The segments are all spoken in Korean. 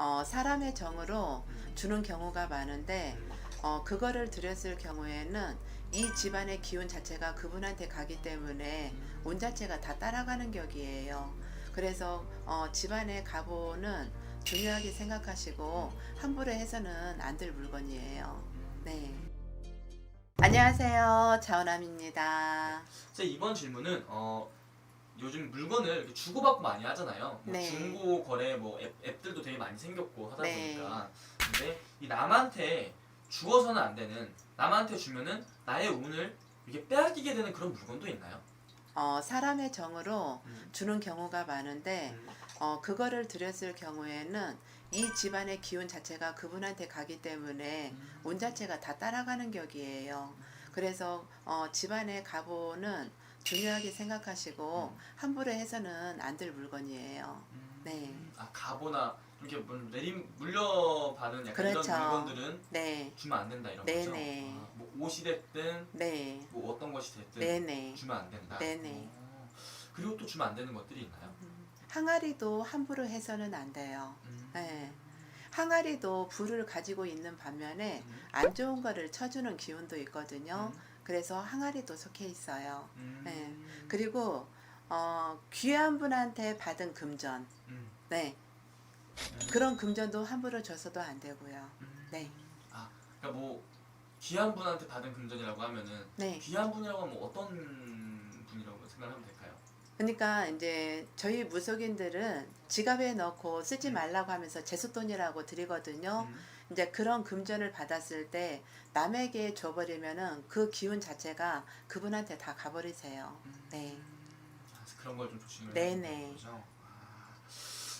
어, 사람의 정으로 주는 경우가 많은데 어, 그거를 드렸을 경우에는 이 집안의 기운 자체가 그분한테 가기 때문에 운 자체가 다 따라가는 격이에요. 그래서 어, 집안의 가보는 중요하게 생각하시고 함부로 해서는 안 될 물건이에요. 네. 안녕하세요. 자원함입니다. 제 이번 질문은 어 요즘 물건을 이렇게 주고받고 많이 하잖아요. 뭐 네. 중고 거래 뭐 앱, 앱들도 되게 많이 생겼고 하다 네. 보니까 근데 이 남한테 주어서는 안 되는 남한테 주면은 나의 운을 이게 빼앗기게 되는 그런 물건도 있나요? 어, 사람의 정으로 음. 주는 경우가 많은데 어, 그거를 드렸을 경우에는 이 집안의 기운 자체가 그분한테 가기 때문에 운 자체가 다 따라가는 격이에요. 그래서 어, 집안의 가보는 중요하게 생각하시고 함부로 해서는 안 될 물건이에요. 음. 네. 아 가보나 이렇게 물- 내림 물려받은 약간 그렇죠. 이런 물건들은 네, 주면 안 된다 이런 네네. 거죠. 아, 뭐 옷이 됐든 네, 뭐 어떤 것이 됐든 네네. 주면 안 된다. 네네. 어. 그리고 또 주면 안 되는 것들이 있나요? 항아리도 함부로 해서는 안 돼요. 음. 네. 항아리도 불을 가지고 있는 반면에 음. 안 좋은 거를 쳐주는 기운도 있거든요. 음. 그래서 항아리도 속해 있어요. 음. 네. 그리고 어, 귀한 분한테 받은 금전, 음. 네 그런 금전도 함부로 줘서도 안 되고요. 음. 네, 아, 그러니까 뭐 귀한 분한테 받은 금전이라고 하면은 네. 귀한 분이라고 하면 어떤 분이라고 생각하면 될까요? 그러니까 이제 저희 무속인들은 지갑에 넣고 쓰지 말라고 하면서 제수돈이라고 드리거든요. 음. 이제 그런 금전을 받았을 때 남에게 줘버리면은 그 기운 자체가 그분한테 다 가버리세요. 네. 아, 그런 걸 좀 조심을 네네. 해야 되는 거죠. 아,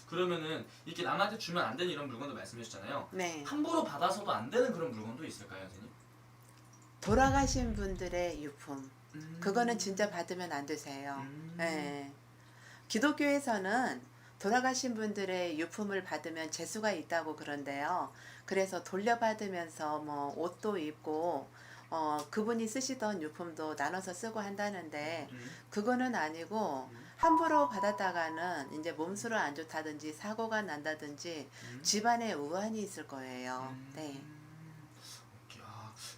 그러면은 이렇게 남한테 주면 안 되는 이런 물건도 말씀해 주셨잖아요. 네. 함부로 받아서도 안 되는 그런 물건도 있을까요, 선생님? 돌아가신 분들의 유품. 음. 그거는 진짜 받으면 안 되세요. 음. 네. 기독교에서는 돌아가신 분들의 유품을 받으면 재수가 있다고 그런데요. 그래서 돌려받으면서 뭐 옷도 입고 어, 그분이 쓰시던 유품도 나눠서 쓰고 한다는데 음. 그거는 아니고 함부로 받았다가는 이제 몸수로 안 좋다든지 사고가 난다든지 음. 집안에 우환이 있을 거예요. 음. 네.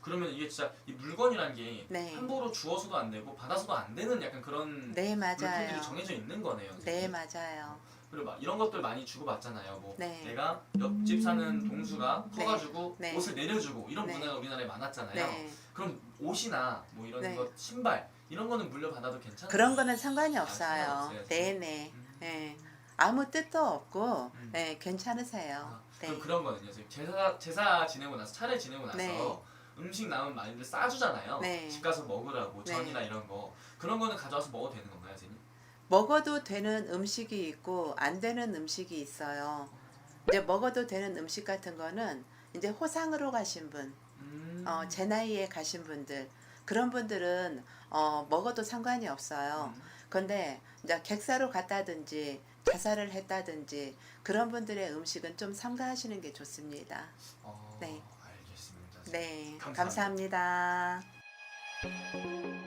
그러면 이게 진짜 이 물건이란 게 네. 함부로 주어서도 안 되고 받아서도 안 되는 약간 그런 네, 물품들이 맞아요. 정해져 있는 거네요. 네, 선생님. 맞아요. 그리고 막 이런 것들 많이 주고 받잖아요. 뭐 네. 내가 옆집 사는 동수가 네. 커가지고 네. 옷을 내려주고 이런 네. 문화가 우리나라에 많았잖아요. 네. 그럼 옷이나 뭐 이런 네. 것 신발 이런 거는 물려받아도 괜찮아요? 그런 거는 상관이 아, 없어요. 상관없어요, 네네. 음. 네. 아무 뜻도 없고, 음. 네, 괜찮으세요. 아, 네. 그럼 그런 거는요. 제사 제사 지내고 나서 차례 지내고 나서 네. 음식 남은 많이들 싸주잖아요. 네. 집 가서 먹으라고 네. 전이나 이런 거 그런 거는 가져와서 먹어도 되는 건가요, 선생님? 먹어도 되는 음식이 있고, 안 되는 음식이 있어요. 이제 먹어도 되는 음식 같은 거는 이제 호상으로 가신 분, 음. 어, 제 나이에 가신 분들, 그런 분들은 어, 먹어도 상관이 없어요. 음. 근데 이제 객사로 갔다든지 자살을 했다든지 그런 분들의 음식은 좀 삼가하시는 게 좋습니다. 어, 네. 네, 감사합니다. 감사합니다.